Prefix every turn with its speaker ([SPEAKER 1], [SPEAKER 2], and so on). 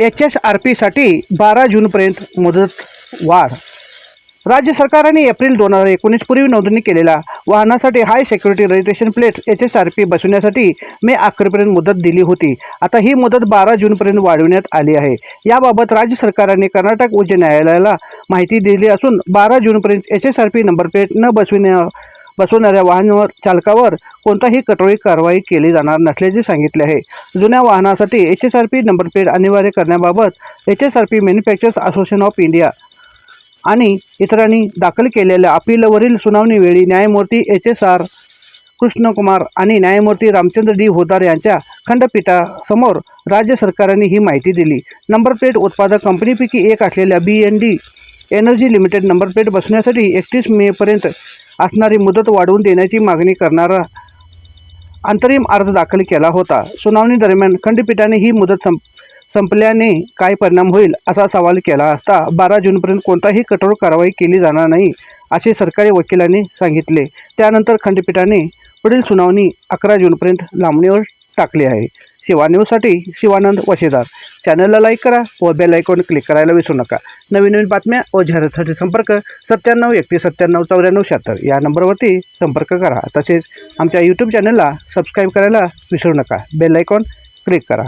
[SPEAKER 1] H S R पीसाठी बारा जूनपर्यंत मुदत वाढ. राज्य सरकारने एप्रिल दोन हजार एकोणीस पूर्वी नोंदणी केलेल्या वाहनासाठी high security registration plates H S R P बसवण्यासाठी मे अखेरपर्यंत मुदत दिली होती. आता ही मुदत बारा जूनपर्यंत वाढविण्यात आली आहे. याबाबत राज्य सरकारने कर्नाटक उच्च न्यायालयाला माहिती दिली असून बारा जूनपर्यंत H S R P number plate न बसविण्या बसवणाऱ्या वाहनावर चालकावर कोणताही कठोर कारवाई केली जाणार नसल्याचे सांगितले आहे. जुन्या वाहनासाठी H S R P number plate अनिवार्य करण्याबाबत H S R P manufactures association of India आणि इतरांनी दाखल केलेल्या अपीलवरील सुनावणीवेळी न्यायमूर्ती एच एस आर कृष्णकुमार आणि न्यायमूर्ती रामचंद्र डी. होदार यांच्या खंडपीठासमोर राज्य सरकारने ही माहिती दिली. नंबर प्लेट उत्पादक कंपनीपैकी एक असलेल्या B N D energy limited number plate बसण्यासाठी एकतीस मेपर्यंत असणारी मुदत वाढवून देण्याची मागणी करणारा अंतरिम अर्ज दाखल केला होता. सुनावणी दरम्यान खंडपीठाने ही मुदत संप संपल्याने काय परिणाम होईल असा सवाल केला असता बारा जूनपर्यंत कोणताही कठोर कारवाई केली जाणार नाही असे सरकारी वकिलांनी सांगितले. त्यानंतर खंडपीठाने पुढील सुनावणी अकरा जूनपर्यंत लांबणीवर टाकली आहे. शिवा न्यूजसाठी शिवानंद वशेदार. चॅनलला लाईक करा व बेल आयकॉन क्लिक करायला विसरू नका. नवीन नवीन बातम्या व जाहिरातीसाठी संपर्क सत्त्याण्णव एकतीस सत्त्याण्णव चौऱ्याण्णव शहात्तर. या नंबरवरती संपर्क करा. तसेच आमच्या यूट्यूब चॅनलला सबस्क्राईब करायला विसरू नका. बेल आयकॉन क्लिक करा.